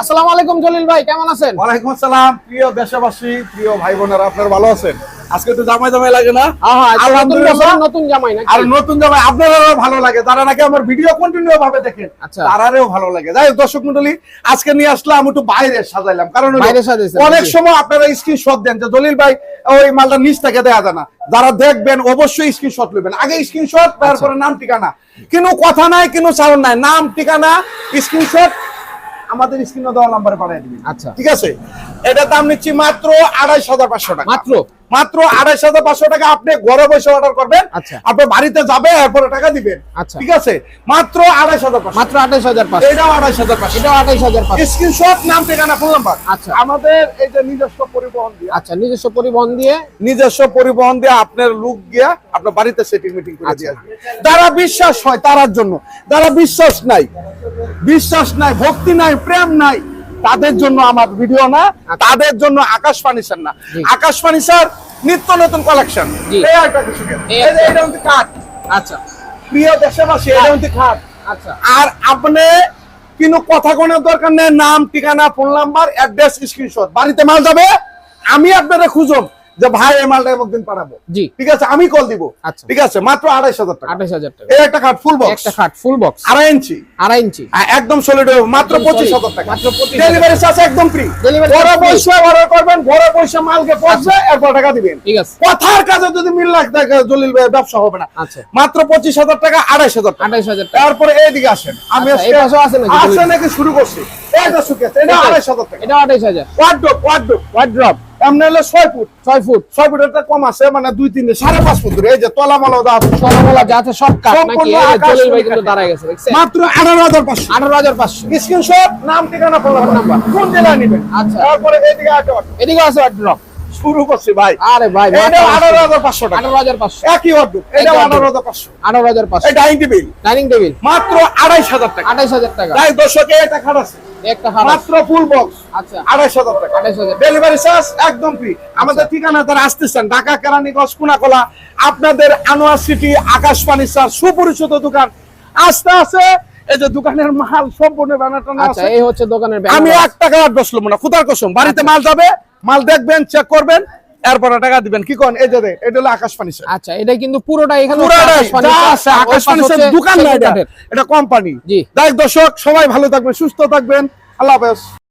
আসসালামু আলাইকুম জলিল ভাই কেমন আছেন? ওয়ালাইকুম আসসালাম। প্রিয় দেশবাসী প্রিয় ভাই বোনেরা আপনারা ভালো আছেন? আজকে তো জামাই জামাই লাগে না? নতুন আলহামদুলিল্লাহ। নতুন জামাই নাকি? আর নতুন জামাই আপনারাও ভালো লাগে যারা নাকি আমার ভিডিও কন্টিনিউ ভাবে দেখেন আচ্ছা। তারারেও ভালো লাগে। যাই দর্শক মন্ডলী আজকে নিয়ে আসলাম একটু বাইরে সাজাইলাম। কারণ অনেক সময় আপনারা স্ক্রিনশট দেন যে দলিল ভাই ওই মালটা নিচ থেকে দেয়া যায় না। যারা দেখবেন অবশ্যই স্ক্রিনশট নেবেন। আগে স্ক্রিনশট তারপরে নাম ঠিকানা। কিন্তু কথা নাই কিন্তু সাউন্ড নাই। নাম ঠিকানা স্ক্রিনশট আমাদের স্ক্রিনে দেওয়া নাম্বারে পাঠিয়ে দিবেন। আচ্ছা। ঠিক আছে? এটা দাম নিচ্ছি মাত্র আড়াইশ হাজার পাঁচশো টাকা। মাত্র? মাত্র আড়াইশ হাজার পাঁচশো টাকা আপনি ঘরে বসে অর্ডার করবেন। আচ্ছা। আপনার বাড়িতে যাবে এরপরে টাকা দিবেন। আচ্ছা। ঠিক আছে? মাত্র আড়াইশ হাজার মাত্র আঠাইশ হাজার এটাও আড়াইশ হাজার এটাও আঠাইশ হাজার স্ক্রিনশট নাম ঠিকানা ফোন নাম্বার আচ্ছা। আমাদের এই যে নিজস্ব পরিবহন দিয়ে। আচ্ছা নিজস্ব পরিবহন দিয়ে। নিজস্ব পরিবহন দিয়ে আপনার লুক গিয়া আপনার বাড়িতে সেটিং মিটিং করে আচ্ছা। দিয়ে আসবে যারা বিশ্বাস হয় তারার জন্য। যারা বিশ্বাস নাই বিশ্বাস নাই ভক্তি নাই প্রেম নাই তাদের জন্য আমার ভিডিও না তাদের জন্য আকাশ ফার্নিচার না। আচ্ছা। আকাশ ফার্নিচার নিত্য নতুন কালেকশন এটা হচ্ছে কাঠ। আচ্ছা। প্রিয় দেশবাসী এটা হচ্ছে খাট আচ্ছা। আর আপনি কিন্তু কথা কোনার দরকার নেই নাম ঠিকানা ফোন নাম্বার অ্যাড্রেস স্ক্রিনশট বাড়িতে মাল যাবে আমি আপনারা খুঁজব যে ভাই এই মালটা একদিন পাঠাবো। জি। ঠিক আছে আমি কল দিব। আচ্ছা। ঠিক আছে মাত্র আড়াইশ হাজার টাকা। আঠাইশ হাজার টাকা। এই একটা খাট ফুল বক্স একটা খাট ফুল বক্স আড়াই ইঞ্চি। আড়াই ইঞ্চি। হ্যাঁ, একদম সলিড মাত্র পঁচিশ হাজার টাকা। মাত্র 25,000 ডেলিভারি চার্জ একদম ফ্রি free। পয়সা অর্ডার করবেন ঘরে পয়সা মালকে পৌঁছবে এরপর টাকা দিবেন। ঠিক আছে। কথার কাজে যদি মিল লাখ থাকে জলিল ভাই ব্যবসা হবে না। আচ্ছা। মাত্র পঁচিশ হাজার টাকা আড়াইশ হাজার টাকা। আঠাইশ হাজার টাকা। তারপরে এইদিকে আসেন। আমি আচ্ছা, আছে নাকি? শুরু করছি। এইটা শুকিয়েছে এটা আড়াইশ হাজার টাকা। এটা আঠাইশ হাজার। ওয়ার্ডরোব ওয়ার্ডরোব হোয়াইট ড্রপ এমনি হলে ছয় ফুট ছয় ফুট ছয় ফুট একটা কম আছে মানে দুই তিন সাড়ে পাঁচ ফুট এই যে তলা মালা দেওয়া আছে। যা আছে সব যে জলিল ভাই কিন্তু দাঁড়ায় গেছে মাত্র আঠারো হাজার পাঁচশো। আঠারো হাজার পাঁচশো। স্ক্রিনশট নাম ঠিকানা ফোন নাম্বার কোন জেলায় নেবেন? আচ্ছা। তারপরে একটা এদিকে আছে ড্রপ শুরু করছি ভাই। আরে ভাই এটা আঠারো হাজার পাঁচশো টাকা। আঠারো হাজার পাঁচশো। একই এটা। হাজার পাঁচশো। আঠারো হাজার পাঁচশো। এই ডাইনিং টেবিল। Dining table. মাত্র আড়াইশ হাজার টাকা। আঠাইশ হাজার টাকা। তাই দর্শকে এটা খাট আছে। মাত্র ফুল বক্স আচ্ছা। আড়াইশ হাজার টাকা। আঠাইশ হাজার। ডেলিভারি চার্জ একদম ফ্রি আমাদের ঠিকানা তারা আসতেছেন ঢাকা কেরানীগঞ্জ কুনাকলা। আপনাদের আনোয়ার সিটি আকাশ ফার্নিচার সুপরিচিত দোকান। আস্তে আছে এই যে দোকানের মাল সম্পূর্ণ আচ্ছা এই হচ্ছে দোকানের আমি এক টাকা বসলাম না খুদার কসম। বাড়িতে মাল যাবে মাল দেখবেন চেক করবেন। এরপরে টাকা দিবেন। কি কোন? এই যে এটা হলো আকাশ ফার্নিচার। আচ্ছা এটা কিন্তু পুরোটা এখানে আকাশ ফার্নিচার, দোকান না এটা। এটা কোম্পানি জি। দেখ দর্শক সবাই ভালো থাকবেন সুস্থ থাকবেন। আল্লাহ হাফেজ।